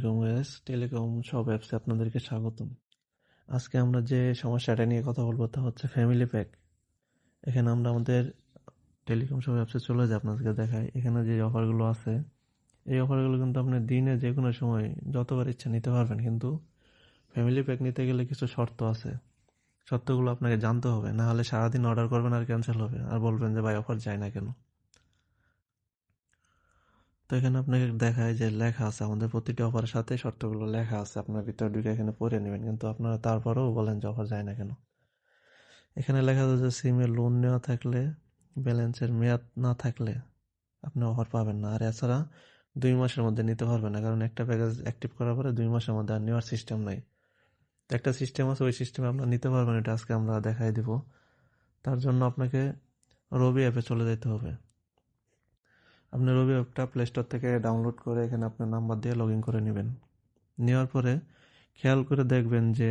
আলাইকুম guys telecom সব অ্যাপসে আপনাদেরকে স্বাগতম। আজকে আমরা যে সমস্যাটা নিয়ে কথা বলব তা হচ্ছে ফ্যামিলি প্যাক এখানে আমরা আমাদের টেলিকম সব অ্যাপসে চলে যাই আপনাদেরকে দেখাই। এখানে যে অফারগুলো আছে, এই অফারগুলো কিন্তু আপনি দিনে যে কোনো সময় যতবার ইচ্ছা নিতে পারবেন, কিন্তু ফ্যামিলি প্যাক নিতে গেলে কিছু শর্ত আছে। শর্তগুলো আপনাকে জানতে হবে, না হলে সারাদিন অর্ডার করবেন আর ক্যান্সেল হবে। আর বলবেন যে, ভাই অফার যায় না কেন? তো এখানে আপনাকে দেখায় যে লেখা আছে, আমাদের প্রতিটি অফারের সাথে শর্তগুলো লেখা আছে। আপনার ভিতরে ঢুকে এখানে পড়ে নেবেন, কিন্তু আপনারা তারপরেও বলেন যে অফার যায় না কেন। এখানে লেখা আছে যে সিমে লোন নেওয়া থাকলে, ব্যালেন্সের মেয়াদ না থাকলে আপনি অফার পাবেন না। আর এছাড়া দুই মাসের মধ্যে নিতে পারবেন না, কারণ একটা প্যাকেজ অ্যাক্টিভ করার পরে দুই মাসের মধ্যে আর নেওয়ার সিস্টেম নাই। একটা সিস্টেম আছে, ওই সিস্টেমে আপনারা নিতে পারবেন, এটা আজকে আমরা দেখাই দিব। তার জন্য আপনাকে রবি অ্যাপে চলে যেতে হবে। আপনি রবি অ্যাপটা প্লে স্টোর থেকে ডাউনলোড করে এখানে আপনার নাম্বার দিয়ে লগ ইন করে নেবেন। নেওয়ার পরে খেয়াল করে দেখবেন যে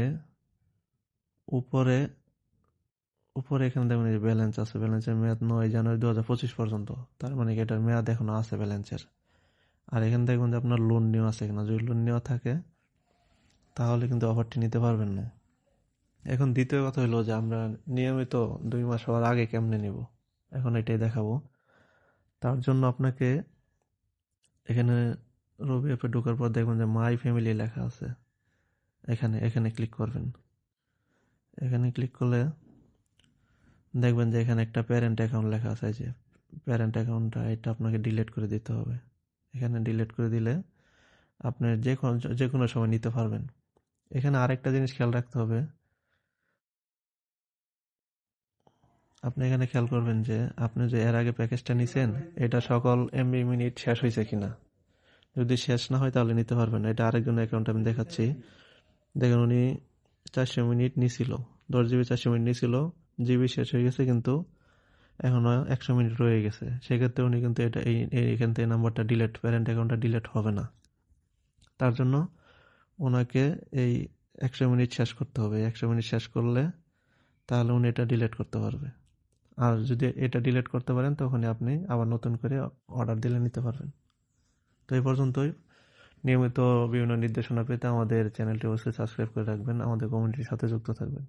উপরে উপরে এখানে দেখবেন যে ব্যালেন্স আছে। ব্যালেন্সের মেয়াদ নয় জানুয়ারি দু হাজার পঁচিশ পর্যন্ত। তার মানে কি এটার মেয়াদ এখনও আছে ব্যালেন্সের আর এখানে দেখবেন যে আপনার লোন নেওয়া আছে কিনা যদি লোন নেওয়া থাকে, তাহলে কিন্তু অফারটি নিতে পারবেন না। এখন দ্বিতীয় কথা হলো যে আমরা নিয়মিত দুই মাস হওয়ার আগে কেমনে নিব? এখন এটাই দেখাবো। তার জন্য আপনাকে এখানে রবি অ্যাপে ঢোকার পর দেখবেন যে মাই ফ্যামিলি লেখা আছে। এখানে এখানে ক্লিক করবেন। এখানে ক্লিক করলে দেখবেন যে এখানে একটা প্যারেন্ট অ্যাকাউন্ট লেখা আছে। যে প্যারেন্ট অ্যাকাউন্টটা এটা আপনাকে ডিলিট করে দিতে হবে। এখানে ডিলিট করে দিলে আপনি যে কোনো যে কোনো সময় নিতে পারবেন। এখানে আরেকটা জিনিস খেয়াল রাখতে হবে। আপনি এখানে খেয়াল করবেন যে আপনি যে এর আগে প্যাকেজটা নিছেন, এটা সকল এমবি মিনিট শেষ হয়েছে কিনা। যদি শেষ না হয়, তাহলে নিতে পারবেন এটা আরেকজন অ্যাকাউন্ট আমি দেখাচ্ছি। দেখেন উনি চারশো মিনিট নিছিল। দশ জিবি চারশো মিনিট নিছিল। জিবি শেষ হয়ে গেছে, কিন্তু এখনও একশো মিনিট রয়ে গেছে। সেক্ষেত্রে উনি কিন্তু এটা এই এখান থেকে নাম্বারটা ডিলেট প্যারেন্ট অ্যাকাউন্টটা ডিলেট হবে না। তার জন্য ওনাকে এই একশো মিনিট শেষ করতে হবে। একশো মিনিট শেষ করলে তাহলে উনি এটা ডিলেট করতে পারবে। আর যদি এটা ডিলিট করতে পারেন, তখনই আপনি আবার নতুন করে অর্ডার দিলে নিতে পারবেন। তো এই পর্যন্তই। নিয়মিত বিভিন্ন নির্দেশনা পেতে আমাদের চ্যানেলটি অবশ্যই সাবস্ক্রাইব করে রাখবেন। আমাদের কমিউনিটির সাথে যুক্ত থাকবেন।